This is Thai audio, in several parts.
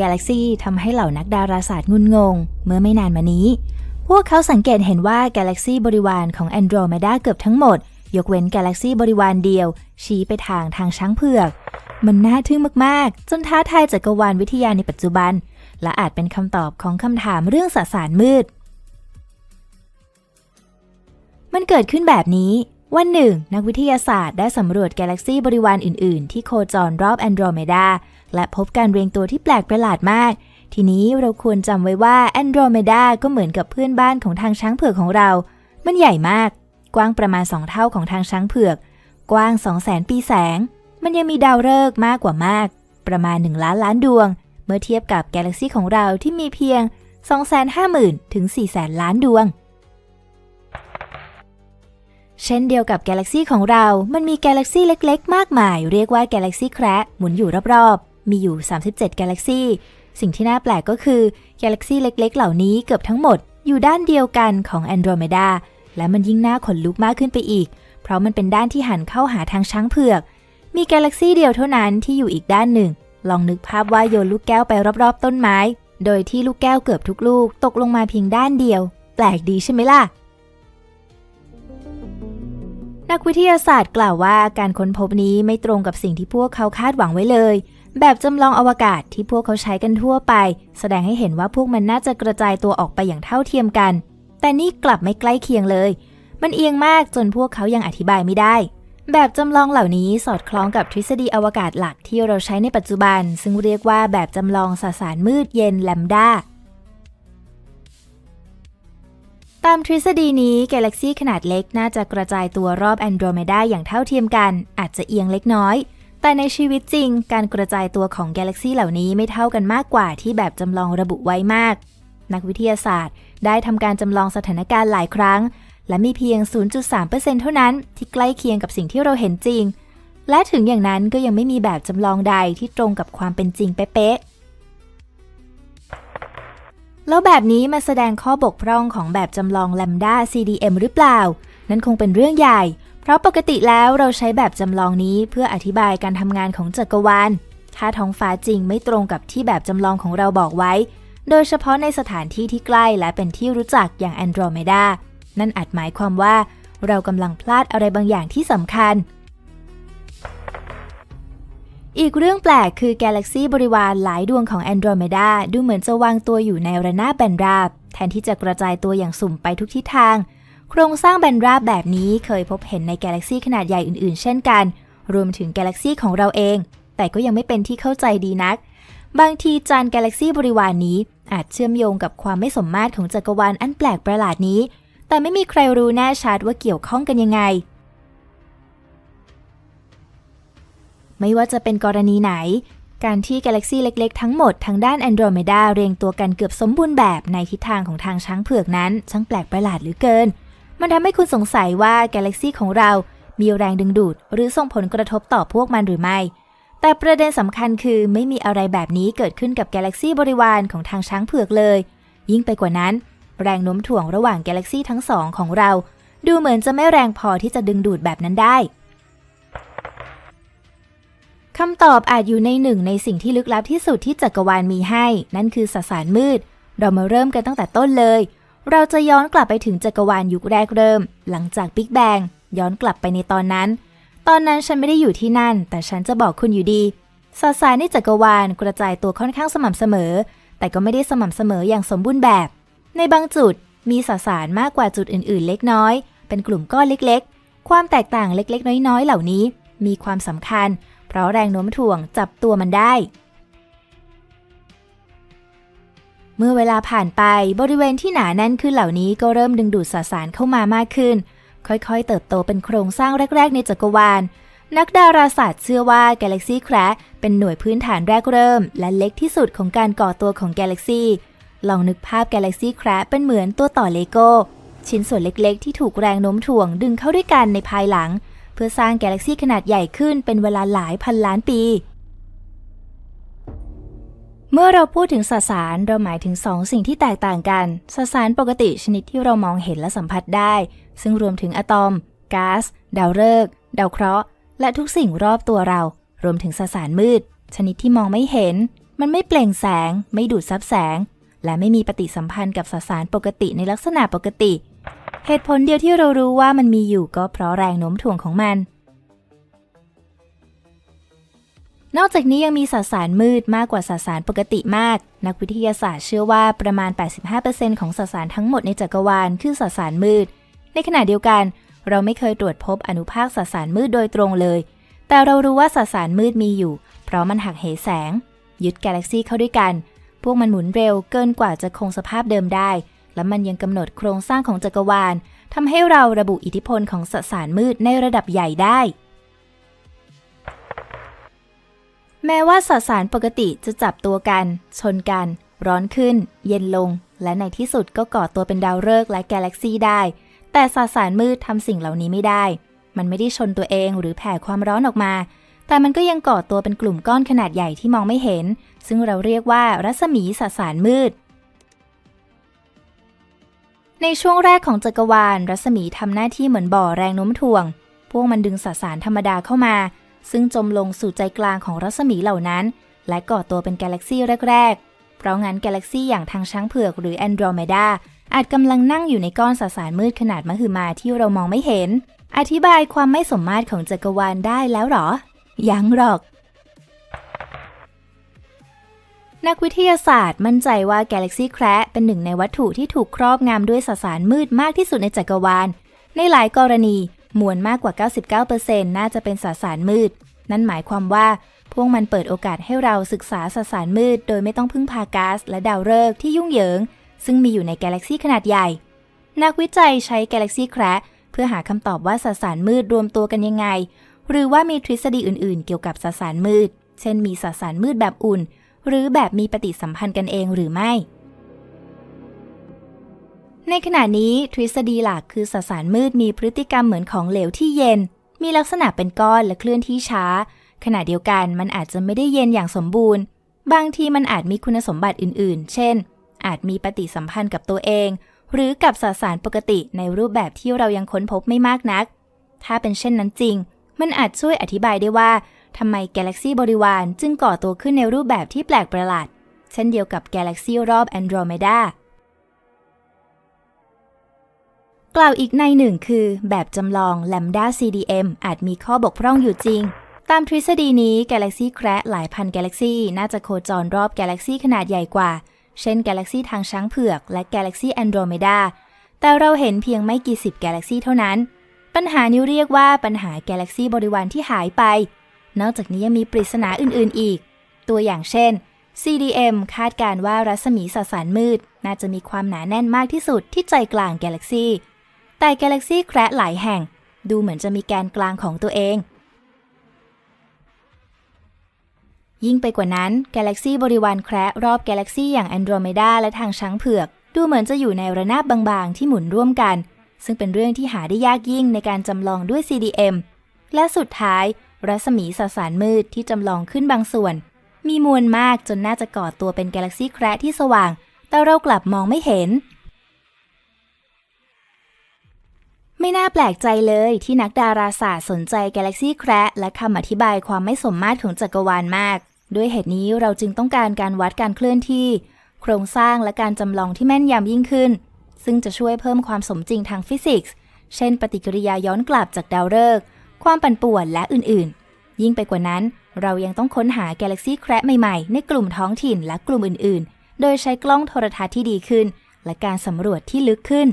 กาแล็กซีทำให้เหล่านักดาราศาสตร์งุนงง เมื่อไม่นานมานี้ พวกเขาสังเกตเห็นว่ากาแล็กซีบริวารของแอนโดรเมดาเกือบทั้งหมด ยกเว้นกาแล็กซีบริวารเดียว ชี้ไปทางทางช้างเผือก มันน่าทึ่งมากๆ จนท้าทายจักรวาลวิทยาในปัจจุบัน และอาจเป็นคำตอบของคำถามเรื่องสสารมืด มันเกิดขึ้นแบบนี้วันหนึ่ง นักวิทยาศาสตร์ได้สำรวจกาแล็กซีบริวารอื่น ๆ ที่โคจรรอบแอนโดรเมดา และพบการเรียงตัวที่แปลกประหลาดมาก ทีนี้เราควรจำไว้ว่าแอนโดรเมดาก็เหมือนกับเพื่อนบ้านของทางช้างเผือกของเรา มันใหญ่มาก กว้างประมาณ 2 เท่าของทางช้างเผือก กว้าง 2 0 0 0 0 0ปีแสง มันยังมีดาวฤกษ์มากกว่ามาก ประมาณ 1 ล้านล้านดวง เมื่อเทียบกับกาแล็กซีของเราที่มีเพียง 250,000 ถึง 400,000 ล้านดวงเช่นเดียวกับกาแล็กซีของเรา มันมีกาแล็กซีเล็ก ๆ มากมาย เรียกว่ากาแล็กซีแคระหมุนอยู่รอบๆ มีอยู่ 37 กาแล็กซีสิ่งที่น่าแปลกก็คือกาแล็กซีเล็กๆ เหล่านี้เกือบทั้งหมดอยู่ด้านเดียวกันของแอนโดรเมดาและมันยิ่งน่าขนลุกมากขึ้นไปอีก เพราะมันเป็นด้านที่หันเข้าหาทางช้างเผือก มีกาแล็กซีเดียวเท่านั้นที่อยู่อีกด้านหนึ่ง ลองนึกภาพว่าโยนลูกแก้วไปรอบๆ ต้นไม้ โดยที่ลูกแก้วเกือบทุกลูกตกลงมาเพียงด้านเดียว แปลกดีใช่ไหมล่ะ นักวิทยาศาสตร์กล่าวว่าการค้นพบนี้ไม่ตรงกับสิ่งที่พวกเขาคาดหวังไว้เลย แบบจำลองอวกาศที่พวกเขาใช้กันทั่วไป แสดงให้เห็นว่าพวกมันน่าจะกระจายตัวออกไปอย่างเท่าเทียมกัน แต่นี่กลับไม่ใกล้เคียงเลย มันเอียงมากจนพวกเขายังอธิบายไม่ได้ แบบจำลองเหล่านี้สอดคล้องกับทฤษฎีอวกาศหลักที่เราใช้ในปัจจุบัน ซึ่งเรียกว่าแบบจำลองสสารมืดเย็นแลมดาตามทฤษฎีนี้กาแล็กซีขนาดเล็กน่าจะกระจายตัวรอบแอนโดรเมดาอย่างเท่าเทียมกัน อาจจะเอียงเล็กน้อย แต่ในชีวิตจริง การกระจายตัวของกาแล็กซีเหล่านี้ไม่เท่ากันมากกว่าที่แบบจำลองระบุไว้มาก นักวิทยาศาสตร์ ได้ทำการจำลองสถานการณ์หลายครั้ง และมีเพียง 0.3%เท่านั้นที่ใกล้เคียงกับสิ่งที่เราเห็นจริง และถึงอย่างนั้นก็ยังไม่มีแบบจำลองใดที่ตรงกับความเป็นจริงเป๊ะแล้วแบบนี้มาแสดงข้อบกพร่องของแบบจำลอง Lambda CDM หรือเปล่า นั่นคงเป็นเรื่องใหญ่ เพราะปกติแล้วเราใช้แบบจำลองนี้เพื่ออธิบายการทำงานของจักรวาล ถ้าท้องฟ้าจริงไม่ตรงกับที่แบบจำลองของเราบอกไว้ โดยเฉพาะในสถานที่ที่ใกล้และเป็นที่รู้จักอย่าง Andromeda นั่นอาจหมายความว่า เรากำลังพลาดอะไรบางอย่างที่สำคัญ อีกเรื่องแปลกคือกาแล็กซีบริวารหลายดวงของ Andromeda ดูเหมือนจะวางตัวอยู่ในระนาบแบนราบ แทนที่จะกระจายตัวอย่างสุ่มไปทุกทิศทาง โครงสร้างแบนราบแบบนี้เคยพบเห็นในกาแล็กซีขนาดใหญ่อื่นๆ เช่นกัน รวมถึงกาแล็กซีของเราเอง แต่ก็ยังไม่เป็นที่เข้าใจดีนัก บางทีจานกาแล็กซีบริวารนนี้ อาจเชื่อมโยงกับความไม่สมมาตรของจักรวาลอันแปลกประหลาดนี้ แต่ไม่มีใครรู้แน่ชัดว่าเกี่ยวข้องกันยังไง ไม่ว่าจะเป็นกรณีไหน การที่กาแล็กซีเล็ก ๆ ทั้งหมดทางด้านแอนโดรเมดาเรียงตัวกันเกือบสมบูรณ์แบบในทิศทางของทางช้างเผือกนั้นช่างแปลกประหลาดเหลือเกิน มันทำให้คุณสงสัยว่ากาแล็กซีของเรา มีแรงดึงดูด หรือส่งผลกระทบต่อพวกมันหรือไม่ แต่ประเด็นสำคัญคือไม่มีอะไรแบบนี้เกิดขึ้นกับกาแล็กซีบริวารของทางช้างเผือกเลย ยิ่งไปกว่านั้น แรงโน้มถ่วงระหว่างกาแล็กซีทั้งสองของเรา ดูเหมือนจะไม่แรงพอที่จะดึงดูดแบบนั้นได้คำตอบอาจอยู่ในหนึ่งในสิ่งที่ลึกลับที่สุดที่จักรวาลมีให้ นั่นคือสสารมืด เรามาเริ่มกันตั้งแต่ต้นเลย เราจะย้อนกลับไปถึงจักรวาลยุคแรกเริ่ม หลังจากบิ๊กแบงย้อนกลับไปในตอนนั้น ตอนนั้นฉันไม่ได้อยู่ที่นั่น แต่ฉันจะบอกคุณอยู่ดีสสารในจักรวาลกระจายตัวค่อนข้างสม่ำเสมอ แต่ก็ไม่ได้สม่ำเสมออย่างสมบูรณ์แบบ ในบางจุดมีสสารมากกว่าจุดอื่น ๆ เล็กน้อย เป็นกลุ่มก้อนเล็ก ๆ ความแตกต่างเล็ก ๆ น้อย ๆ เหล่านี้ มีความสำคัญ เพราะแรงโน้มถ่วงจับตัวมันได้ เมื่อเวลาผ่านไปบริเวณที่หนาแน่นขึ้นเหล่านี้ก็เริ่มดึงดูดสสารเข้ามามากขึ้น ค่อยๆ เติบโตเป็นโครงสร้างแรก ๆ ในจักรวาล นักดาราศาสตร์เชื่อว่ากาแล็กซีแคระเป็นหน่วยพื้นฐานแรกเริ่ม และเล็กที่สุดของการก่อตัวของกาแล็กซีลองนึกภาพกาแล็กซีแคระเป็นเหมือนตัวต่อเลโก้ชิ้นส่วนเล็กๆ ที่ถูกแรงโน้มถ่วงดึงเข้าด้วยกันในภายหลัง เพื่อสร้างกาแล็กซีขนาดใหญ่ขึ้นเป็นเวลาหลายพันล้านปี เมื่อเราพูดถึงสสารเราหมายถึงสองสิ่งที่แตกต่างกันสสารปกติชนิดที่เรามองเห็นและสัมผัสได้ ซึ่งรวมถึงอะตอมก๊าซดาวฤกษ์ดาวเคราะห์ และทุกสิ่งรอบตัวเรา รวมถึงสสารมืด ชนิดที่มองไม่เห็น มันไม่เปล่งแสง ไม่ดูดซับแสง และไม่มีปฏิสัมพันธ์กับสสารปกติในลักษณะปกติ เหตุผลเดียวที่เรารู้ว่ามันมีอยู่ก็เพราะแรงโน้มถ่วงของมัน นอกจากนี้ยังมีสสารมืดมากกว่าสสารปกติมาก นักวิทยาศาสตร์เชื่อว่าประมาณ 85%ของสสารทั้งหมดในจักรวาลคือสสารมืด ในขณะเดียวกัน เราไม่เคยตรวจพบอนุภาคสสารมืดโดยตรงเลย แต่เรารู้ว่าสสารมืดมีอยู่ เพราะมันหักเหแสง ยึดกาแล็กซีเข้าด้วยกัน พวกมันหมุนเร็วเกินกว่าจะคงสภาพเดิมได้ และมันยังกำหนดโครงสร้างของจักรวาลทำให้เราระบุอิทธิพลของสสารมืดในระดับใหญ่ได้ แม้ว่าสสารปกติจะจับตัวกัน ชนกัน ร้อนขึ้น เย็นลง และในที่สุดก็ก่อตัวเป็นดาวฤกษ์และกาแล็กซีได้ แต่สสารมืดทำสิ่งเหล่านี้ไม่ได้ มันไม่ได้ชนตัวเองหรือแผ่ความร้อนออกมา แต่มันก็ยังก่อตัวเป็นกลุ่มก้อนขนาดใหญ่ที่มองไม่เห็น ซึ่งเราเรียกว่ารัศมีสสารมืดในช่วงแรกของจักรวาล รัศมีทำหน้าที่เหมือนบ่อแรงโน้มถ่วง พวกมันดึงสสารธรรมดาเข้ามา ซึ่งจมลงสู่ใจกลางของรัศมีเหล่านั้น และก่อตัวเป็นกาแล็กซี่แรก ๆ เพราะงั้นกาแล็กซี่อย่างทางช้างเผือกหรือแอนโดรเมดาอาจกำลังนั่งอยู่ในก้อนสสารมืดขนาดมหึมาที่เรามองไม่เห็น อธิบายความไม่สมมาตรของจักรวาลได้แล้วหรอ ยังหรอก นักวิทยาศาสตร์มั่นใจว่า Galaxy c r a เป็นหนึ่งในวัตถุที่ถูกครอบงำด้วยสสารมืดมากที่สุดในจักรวาล ในหลายกรณี มวลมากกว่า 99%น่าจะเป็นสสารมืด นั่นหมายความว่าพวกมันเปิดโอกาสให้เราศึกษาสสารมืด โดยไม่ต้องพึ่งพาก๊าซและดาวฤกษ์ที่ยุ่งเหยิง ซึ่งมีอยู่ในกาแล็กซีขนาดใหญ่ นักวิจัยใช้ Galaxy c r a เพื่อหาคำตอบว่าสสารมืดรวมตัวกันยังไง หรือว่ามีทฤษฎีอื่นๆ เกี่ยวกับสสารมืด เช่นมีสสารมืดแบบอุ่น หรือแบบมีปฏิสัมพันธ์กันเองหรือไม่ ในขณะนี้ทฤษฎีหลักคือสสารมืดมีพฤติกรรมเหมือนของเหลวที่เย็น มีลักษณะเป็นก้อนและเคลื่อนที่ช้า ขณะเดียวกันมันอาจจะไม่ได้เย็นอย่างสมบูรณ์ บางทีมันอาจมีคุณสมบัติอื่นๆ เช่น อาจมีปฏิสัมพันธ์กับตัวเอง หรือกับสสารปกติในรูปแบบที่เรายังค้นพบไม่มากนัก ถ้าเป็นเช่นนั้นจริง มันอาจช่วยอธิบายได้ว่าทำไมกาแล็กซีบริวารจึงก่อตัวขึ้นในรูปแบบที่แปลกประหลาด เช่นเดียวกับกาแล็กซีรอบแอนโดรเมดา กล่าวอีกในหนึ่งคือ แบบจำลอง Lambda CDM อาจมีข้อบกพร่องอยู่จริง ตามทฤษฎีนี้กาแล็กซีแคระหลายพันกาแล็กซีน่าจะโคจรรอบกาแล็กซีขนาดใหญ่กว่า เช่นกาแล็กซีทางช้างเผือก และกาแล็กซีแอนโดรเมดา แต่เราเห็นเพียงไม่กี่สิบกาแล็กซีเท่านั้น ปัญหานี้เรียกว่าปัญหากาแล็กซีบริวารที่หายไป นอกจากนี้ยังมีปริศนาอื่นๆอีก ตัวอย่างเช่น CDM คาดการว่ารัศมีสสารมืด น่าจะมีความหนาแน่นมากที่สุดที่ใจกลางกาแล็กซี แต่กาแล็กซีแคระหลายแห่ง ดูเหมือนจะมีแกนกลางของตัวเอง ยิ่งไปกว่านั้นกาแล็กซีบริวารแคระรอบกาแล็กซีอย่างแอนโดรเมดาและทางช้างเผือก ดูเหมือนจะอยู่ในระนาบบางๆ ที่หมุนร่วมกัน ซึ่งเป็นเรื่องที่หาได้ยากยิ่งในการจำลองด้วย CDM และสุดท้าย รัศมีสสารมืดที่จำลองขึ้นบางส่วน มีมวลมากจนน่าจะก่อตัวเป็นกาแล็กซีแคระที่สว่าง แต่เรากลับมองไม่เห็น ไม่น่าแปลกใจเลยที่นักดาราศาสตร์สนใจกาแล็กซีแคระและคำอธิบายความไม่สมมาตรของจักรวาลมาก ด้วยเหตุนี้เราจึงต้องการการวัดการเคลื่อนที่ โครงสร้างและการจำลองที่แม่นยำยิ่งขึ้น ซึ่งจะช่วยเพิ่มความสมจริงทางฟิสิกส์ เช่น ปฏิกิริยาย้อนกลับจากดาวฤกษ์ความปั่นป่วนและอื่นๆ ยิ่งไปกว่านั้น เรายังต้องค้นหากาแล็กซีแคระใหม่ๆ ในกลุ่มท้องถิ่นและกลุ่มอื่นๆ โดยใช้กล้องโทรทัศน์ที่ดีขึ้น และการสำรวจที่ลึกขึ้น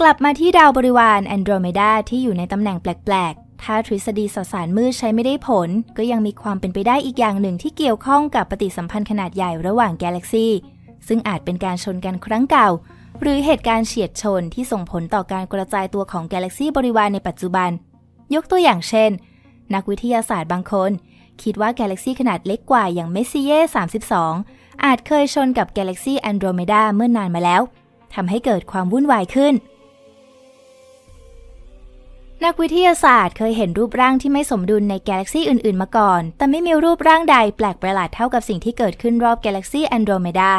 กลับมาที่ดาวบริวารแอนโดรเมดาที่อยู่ในตำแหน่งแปลกๆ ถ้าทฤษฎีสสารมืดใช้ไม่ได้ผล ก็ยังมีความเป็นไปได้อีกอย่างหนึ่งที่เกี่ยวข้องกับปฏิสัมพันธ์ขนาดใหญ่ระหว่างกาแล็กซีซึ่งอาจเป็นการชนกันครั้งเก่า หรือเหตุการณ์เฉียดชนที่ส่งผลต่อการกระจายตัวของกาแล็กซีบริวารในปัจจุบัน ยกตัวอย่างเช่น นักวิทยาศาสตร์บางคน คิดว่ากาแล็กซีขนาดเล็กกว่าอย่างเมสซิเย่32 อาจเคยชนกับกาแล็กซีแอนโดรเมดาเมื่อนานมาแล้ว ทำให้เกิดความวุ่นวายขึ้น นักวิทยาศาสตร์เคยเห็นรูปร่างที่ไม่สมดุลในกาแล็กซีอื่น ๆ มาก่อน แต่ไม่มีรูปร่างใดแปลกประหลาดเท่ากับสิ่งที่เกิดขึ้นรอบกาแล็กซีแอนโดรเมดา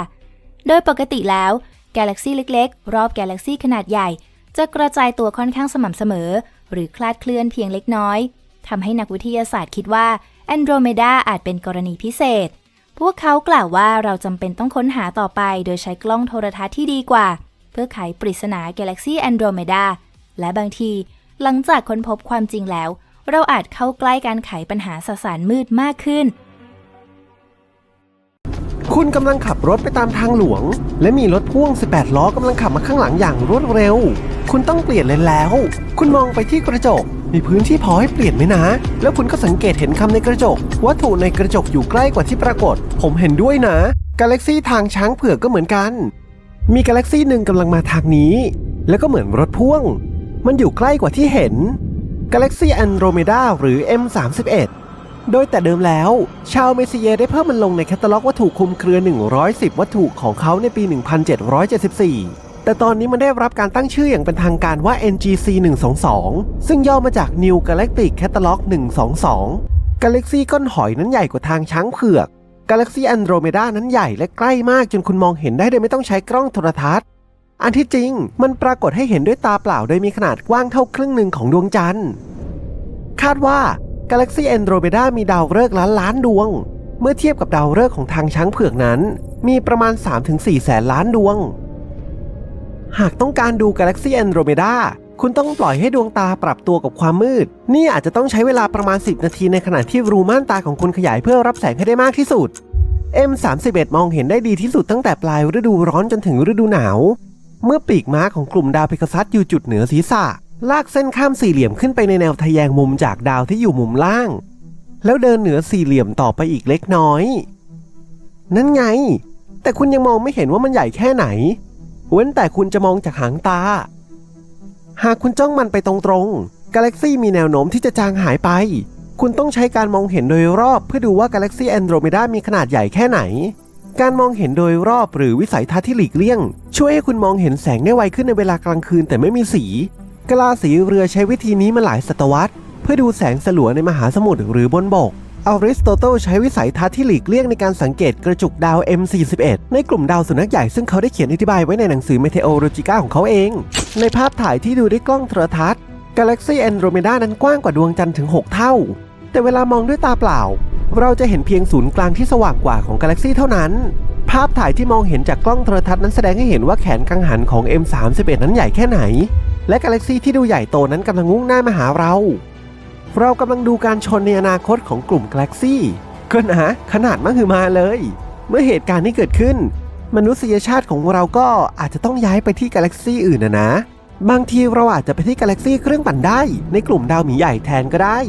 โดยปกติแล้วกาแล็กซีเล็ก ๆ รอบกาแล็กซีขนาดใหญ่ จะกระจายตัวค่อนข้างสม่ำเสมอ หรือคลาดเคลื่อนเพียงเล็กน้อยทำให้นักวิทยาศาสตร์คิดว่าแอนโดรเมดาอาจเป็นกรณีพิเศษ พวกเขากล่าวว่าเราจำเป็นต้องค้นหาต่อไป โดยใช้กล้องโทรทัศน์ที่ดีกว่า เพื่อไขปริศนากาแล็กซี่แอนโดรเมดาและบางที หลังจากค้นพบความจริงแล้ว เราอาจเข้าใกล้การไขปัญหาสสารมืดมากขึ้น คุณกำลังขับรถไปตามทางหลวง และมีรถพ่วง 18 ล้อกำลังขับมาข้างหลังอย่างรวดเร็ว คุณต้องเปลี่ยนเลนแล้ว คุณมองไปที่กระจก มีพื้นที่พอให้เปลี่ยนไหมนะ แล้วคุณก็สังเกตเห็นคำในกระจก วัตถุในกระจกอยู่ใกล้กว่าที่ปรากฏ ผมเห็นด้วยนะ กาแล็กซี่ทางช้างเผือกก็เหมือนกัน มีกาแล็กซี่หนึ่งกำลังมาทางนี้ แล้วก็เหมือนรถพ่วง มันอยู่ใกล้กว่าที่เห็นกาแล็กซี่แอนโดรเมดาหรือ M31 โดยแต่เดิมแล้ว ชาวเมซิเยได้เพิ่มมันลงในแคตตาล็อกวัตถุคุมเครือ 110 วัตถุของเขาในปี 1774 แต่ตอนนี้มันได้รับการตั้งชื่ออย่างเป็นทางการว่า NGC 122ซึ่งย่อมาจาก New Galactic Catalog 122 กาแล็กซี่ก้อนหอยนั้นใหญ่กว่าทางช้างเผือก กาแล็กซี่แอนโดรเมดานั้นใหญ่และใกล้มากจนคุณมองเห็นได้โดยไม่ต้องใช้กล้องโทรทัศน์ อันที่จริงมันปรากฏให้เห็นด้วยตาเปล่าโดยมีขนาดกว้างเท่าครึ่งหนึ่งของดวงจันทร์ คาดว่ากาแล็กซี่แอนโดรเมดามีดาวฤกษ์ล้านล้านดวง เมื่อเทียบกับดาวฤกษ์ของทางช้างเผือกนั้น มีประมาณ 3-4 แสนล้านดวง หากต้องการดูกาแล็กซี่แอนโดรเมดาคุณต้องปล่อยให้ดวงตาปรับตัวกับความมืด นี่อาจจะต้องใช้เวลาประมาณ 10 นาทีในขณะที่รูม่านตาของคุณขยายเพื่อรับแสงให้ได้มากที่สุด M31 มองเห็นได้ดีที่สุดตั้งแต่ปลายฤดูร้อนจนถึงฤดูหนาว เมื่อปีกม้าของกลุ่มดาวเพกซัสอยู่จุดเหนือศีรษะ ลากเส้นข้ามสี่เหลี่ยมขึ้นไปในแนวทะแยงมุมจากดาวที่อยู่มุมล่าง แล้วเดินเหนือสี่เหลี่ยมต่อไปอีกเล็กน้อย นั่นไง แต่คุณยังมองไม่เห็นว่ามันใหญ่แค่ไหน เว้นแต่คุณจะมองจากหางตา หากคุณจ้องมันไปตรงๆ กาแล็กซี่มีแนวโน้มที่จะจางหายไป คุณต้องใช้การมองเห็นโดยรอบเพื่อดูว่ากาแล็กซี่แอนโดรเมดามีขนาดใหญ่แค่ไหน การมองเห็นโดยรอบหรือวิสัยทัศน์ที่หลีกเลี่ยง ช่วยให้คุณมองเห็นแสงได้ไวขึ้นในเวลากลางคืนแต่ไม่มีสี กลาสีเรือใช้วิธีนี้มาหลายศตวรรษ เพื่อดูแสงสลัวในมหาสมุทรหรือบนบก อริสโตเติลใช้วิสัยทัศน์ที่หลีกเลี่ยงในการสังเกตกระจุกดาว M41 ในกลุ่มดาวสุนัขใหญ่ซึ่งเขาได้เขียนอธิบายไว้ในหนังสือ Meteorologica ของเขาเอง ในภาพถ่ายที่ดูด้วยกล้องโทรทัศน์กาแล็กซีแอนโดรเมดานั้นกว้างกว่าดวงจันทร์ถึง 6 เท่า แต่เวลามองด้วยตาเปล่า เราจะเห็นเพียงศูนย์กลางที่สว่างกว่าของกาแล็กซีเท่านั้น ภาพถ่ายที่มองเห็นจากกล้องโทรทัศน์นั้นแสดงให้เห็นว่าแขนกังหันของ M31 นั้นใหญ่แค่ไหน และกาแล็กซีที่ดูใหญ่โตนั้นกำลังมุ่งหน้ามาหาเรา เรากำลังดูการชนในอนาคตของกลุ่มกาแล็กซี่ก็นะขนาดมหึมาเลย เมื่อเหตุการณ์นี้เกิดขึ้น มนุษยชาติของเราก็อาจจะต้องย้ายไปที่กาแล็กซี่อื่นนะนะ บางทีเราอาจจะไปที่กาแล็กซี่เครื่องปั่นได้ ในกลุ่มดาวหมีใหญ่แทนก็ได้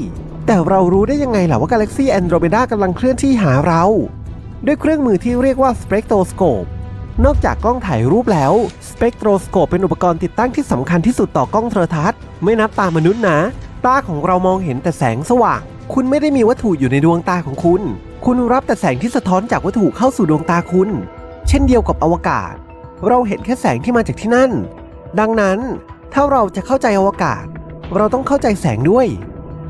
แต่เรารู้ได้ยังไงล่ะว่ากาแล็กซี่แอนโดรเมดากำลังเคลื่อนที่หาเรา ด้วยเครื่องมือที่เรียกว่าสเปกโทรสโคปนอกจากกล้องถ่ายรูปแล้วสเปกโทรสโคปเป็นอุปกรณ์ติดตั้งที่สำคัญที่สุดต่อกล้องโทรทัศน์ ไม่นับตามนุษย์นะ ตาของเรามองเห็นแต่แสงสว่าง คุณไม่ได้มีวัตถุอยู่ในดวงตาของคุณ คุณรับแต่แสงที่สะท้อนจากวัตถุเข้าสู่ดวงตาคุณ เช่นเดียวกับอวกาศ เราเห็นแค่แสงที่มาจากที่นั่น ดังนั้นถ้าเราจะเข้าใจอวกาศ เราต้องเข้าใจแสงด้วย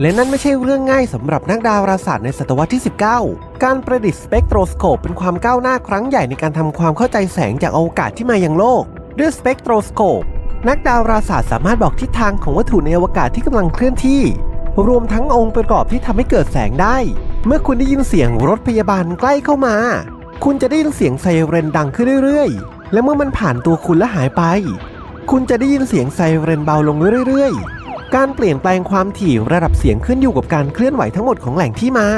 และนั่นไม่ใช่เรื่องง่ายสำหรับนักดาราศาสตร์ในศตวรรษที่ 19 การประดิษฐ์สเปกโทรสโคปเป็นความก้าวหน้าครั้งใหญ่ในการทำความเข้าใจแสงจากอวกาศที่มายังโลก ด้วยสเปกโทรสโคป นักดาราศาสตร์สามารถบอกทิศทางของวัตถุในอวกาศที่กำลังเคลื่อนที่ รวมทั้งองค์ประกอบที่ทำให้เกิดแสงได้ เมื่อคุณได้ยินเสียงรถพยาบาลใกล้เข้ามา คุณจะได้ยินเสียงไซเรนดังขึ้นเรื่อยๆ และเมื่อมันผ่านตัวคุณและหายไป คุณจะได้ยินเสียงไซเรนเบาลงเรื่อยๆ การเปลี่ยนแปลงความถี่ระดับเสียงขึ้นอยู่กับการเคลื่อนไหวทั้งหมดของแหล่งที่มา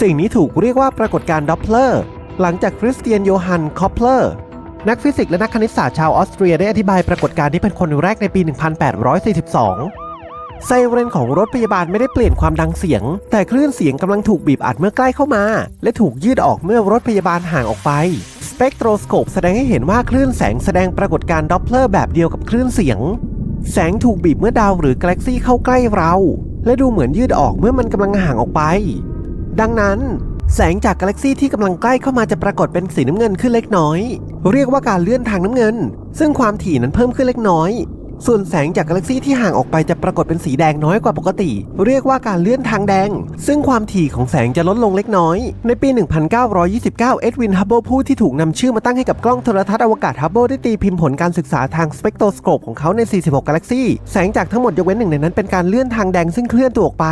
สิ่งนี้ถูกเรียกว่าปรากฏการณ์ด็อปเลอร์ หลังจากคริสเตียนโยฮันคอปเลอร์ นักฟิสิกส์และนักคณิตศาสตร์ชาวออสเตรียได้อธิบายปรากฏการณ์นี้เป็นคนแรกในปี 1842 ไซเรนของรถพยาบาลไม่ได้เปลี่ยนความดังเสียง แต่คลื่นเสียงกำลังถูกบีบอัดเมื่อใกล้เข้ามา และถูกยืดออกเมื่อรถพยาบาลห่างออกไป สเปกโทรสโคปแสดงให้เห็นว่าคลื่นแสงแสดงปรากฏการณ์ด็อปเลอร์แบบเดียวกับคลื่นเสียง แสงถูกบีบเมื่อดาวหรือกาแล็กซี่เข้าใกล้เรา และดูเหมือนยืดออกเมื่อมันกำลังห่างออกไป ดังนั้น แสงจากกาแล็กซี่ที่กำลังใกล้เข้ามาจะปรากฏเป็นสีน้ำเงินขึ้นเล็กน้อย เรียกว่าการเลื่อนทางน้ำเงิน ซึ่งความถี่นั้นเพิ่มขึ้นเล็กน้อย ส่วนแสงจากกาแล็กซี่ที่ห่างออกไปจะปรากฏเป็นสีแดงน้อยกว่าปกติ เรียกว่าการเลื่อนทางแดง ซึ่งความถี่ของแสงจะลดลงเล็กน้อย ในปี 1929 เอ็ดวิน ฮับเบิลผู้ที่ถูกนำชื่อมาตั้งให้กับกล้องโทรทัศน์อวกาศฮับเบิลได้ตีพิมพ์ผลการศึกษาทางสเปกโทรสโคปของเขาใน 46 กาแล็กซี่ แสงจากทั้งหมดยกเว้นหนึ่งในนั้นเป็นการเลื่อนทางแดงซึ่งเคลื่อนตัวออกไป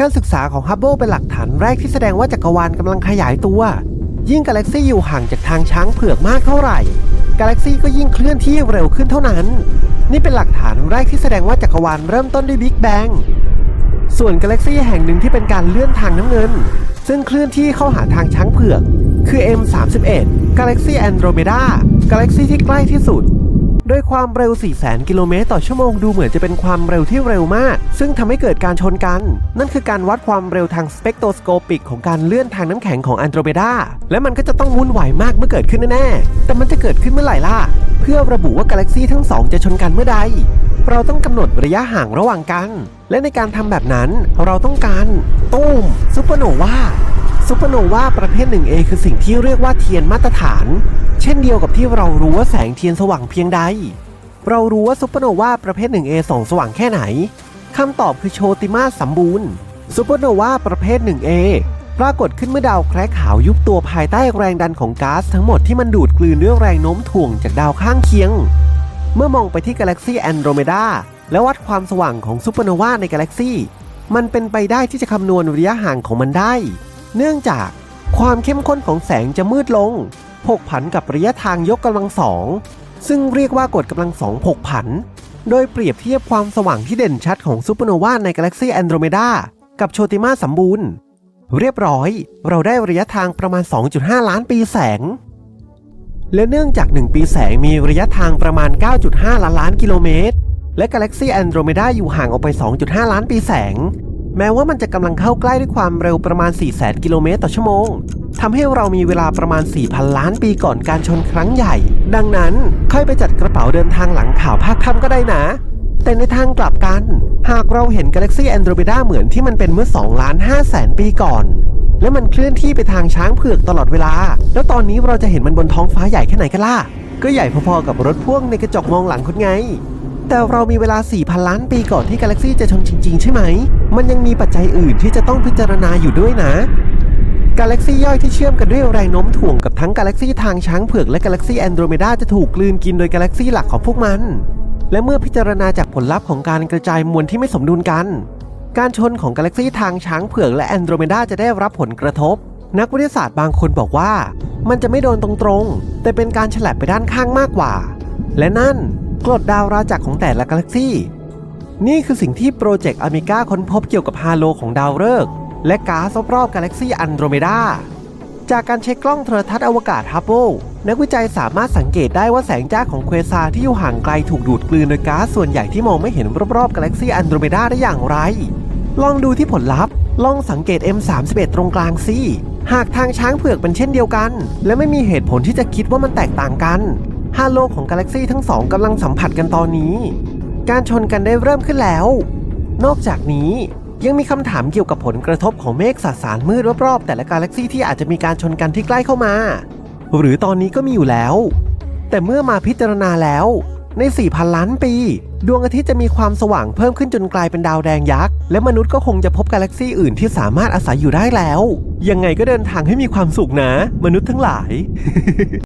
การศึกษาของฮับเบิลเป็นหลักฐานแรกที่แสดงว่าจักรวาลกำลังขยายตัว ยิ่งกาแล็กซี่อยู่ห่างจากทางช้างเผือกมากเท่าไหร่ กาแล็กซี่ก็ยิ่งเคลื่อนที่เร็วขึ้นเท่านั้น นี่เป็นหลักฐานแรกที่แสดงว่าจักรวาลเริ่มต้นด้วยบิ๊กแบงส่วนกาแล็กซี่แห่งหนึ่งที่เป็นการเลื่อนทางน้ำเงิน ซึ่งเคลื่อนที่เข้าหาทางช้างเผือก คือ M31 กาแล็กซี่แอนโดรเมดากาแล็กซี่ที่ใกล้ที่สุด ด้วยความเร็ว 400,000 กิโลเมตรต่อชั่วโมงดูเหมือนจะเป็นความเร็วที่เร็วมาก ซึ่งทำให้เกิดการชนกัน นั่นคือการวัดความเร็วทางสเปกโทรสโคปิกของการเลื่อนทางน้ำแข็งของแอนโดรเมดาและมันก็จะต้องวุ่นวายมากเมื่อเกิดขึ้นแน่ๆ แต่มันจะเกิดขึ้นเมื่อไหร่ล่ะ เพื่อระบุว่ากาแล็กซี่ทั้งสองจะชนกันเมื่อใด เราต้องกำหนดระยะห่างระหว่างกัน และในการทำแบบนั้นเราต้องการตุ้มซูเปอร์โนวา ซูเปอร์โนวาประเภท 1A คือสิ่งที่เรียกว่าเทียนมาตรฐาน เช่นเดียวกับที่เรารู้ว่าแสงเทียนสว่างเพียงใด เรารู้ว่าซูเปอร์โนวาประเภท 1A ส่องสว่างแค่ไหนคำตอบคือโชติมาสมบูรณ์ซูเปอร์โนวาประเภท 1A ปรากฏขึ้นเมื่อดาวแคระขาวยุบตัวภายใต้แรงดันของก๊าซทั้งหมดที่มันดูดกลืนด้วยแรงโน้มถ่วงจากดาวข้างเคียง เมื่อมองไปที่กาแล็กซีแอนโดรเมดาและวัดความสว่างของซูเปอร์โนวาในกาแล็กซีมันเป็นไปได้ที่จะคำนวณระยะห่างของมันได้ เนื่องจากความเข้มข้นของแสงจะมืดลง ผกผันกับระยะทางยกกำลังสอง ซึ่งเรียกว่ากฎกำลังสองผกผัน โดยเปรียบเทียบความสว่างที่เด่นชัดของซูเปอร์โนวาในกาแล็กซีแอนโดรเมดากับโชติมาสมบูรณ์ เรียบร้อย เราได้ระยะทางประมาณ 2.5 ล้านปีแสง และเนื่องจาก 1 ปีแสงมีระยะทางประมาณ 9.5 ล้านล้านกิโลเมตร และกาแล็กซีแอนโดรเมดาอยู่ห่างออกไป 2.5 ล้านปีแสง แม้ว่ามันจะกำลังเข้าใกล้ด้วยความเร็วประมาณ 4 0 0 0 0กิโลเมตรต่อชั่วโมงทำให้เรามีเวลาประมาณ 4,000 ล้านปีก่อนการชนครั้งใหญ่ ดังนั้นค่อยไปจัดกระเป๋าเดินทางหลังข่าวภาคค่ำก็ได้นะ แต่ในทางกลับกัน หากเราเห็นกาแล็กซี่แอนโดรเมดาเหมือนที่มันเป็นเมื่อ2ล้าน5แสนปีก่อน และมันเคลื่อนที่ไปทางช้างเผือกตลอดเวลา แล้วตอนนี้เราจะเห็นมันบนท้องฟ้าใหญ่แค่ไหนกันล่ะก็ใหญ่พอๆกับรถพ่วงในกระจกมองหลังคุณไง แต่เรามีเวลา 4,000 ล้านปีก่อนที่กาแล็กซี่จะชนจริง ๆ ใช่ไหม มันยังมีปัจจัยอื่นที่จะต้องพิจารณาอยู่ด้วยนะ กาแล็กซี่ย่อยที่เชื่อมกันด้วยแรงโน้มถ่วงกับทั้งกาแล็กซี่ทางช้างเผือกและกาแล็กซี่แอนโดรเมดาจะถูกกลืนกินโดยกาแล็กซี่หลักของพวกมัน และเมื่อพิจารณาจากผลลัพธ์ของการกระจายมวลที่ไม่สมดุลกัน การชนของกาแล็กซี่ทางช้างเผือกและแอนโดรเมดาจะได้รับผลกระทบ นักวิทยาศาสตร์บางคนบอกว่า มันจะไม่โดนตรงๆ แต่เป็นการฉลับไปด้านข้างมากกว่า และนั่น กรดดาวราจักรของแต่ละกาแล็กซี่ นี่คือสิ่งที่โปรเจกต์อเมริกาค้นพบเกี่ยวกับฮาโลของดาวฤกษ์และก๊าซรอบๆกาแล็กซี่อันโดรเมดา จากการเช็คกล้องโทรทัศน์อวกาศฮับเบิลนักวิจัยสามารถสังเกตได้ว่าแสงจ้าของเควซาที่อยู่ห่างไกลถูกดูดกลืนโดยก๊าซส่วนใหญ่ที่มองไม่เห็นรอบๆกาแล็กซี่อันโดรเมดาได้อย่างไร ลองดูที่ผลลัพธ์ ลองสังเกต M31 ตรงกลางสิหากทางช้างเผือกเป็นเช่นเดียวกัน และไม่มีเหตุผลที่จะคิดว่ามันแตกต่างกัน ฮาโลของกาแล็กซี่ทั้งสองกำลังสัมผัสกันตอนนี้ การชนกันได้เริ่มขึ้นแล้ว นอกจากนี้ยังมีคำถามเกี่ยวกับผลกระทบของเมฆสสารมืดรอบๆแต่ละกาแล็กซี่ที่อาจจะมีการชนกันที่ใกล้เข้ามา หรือตอนนี้ก็มีอยู่แล้ว แต่เมื่อมาพิจารณาแล้ว ใน 4,000 ล้านปี ดวงอาทิตย์จะมีความสว่างเพิ่มขึ้นจนกลายเป็นดาวแดงยักษ์ และมนุษย์ก็คงจะพบกาแล็กซี่อื่นที่สามารถอาศัยอยู่ได้แล้ว ยังไงก็เดินทางให้มีความสุขนะ มนุษย์ทั้งหลาย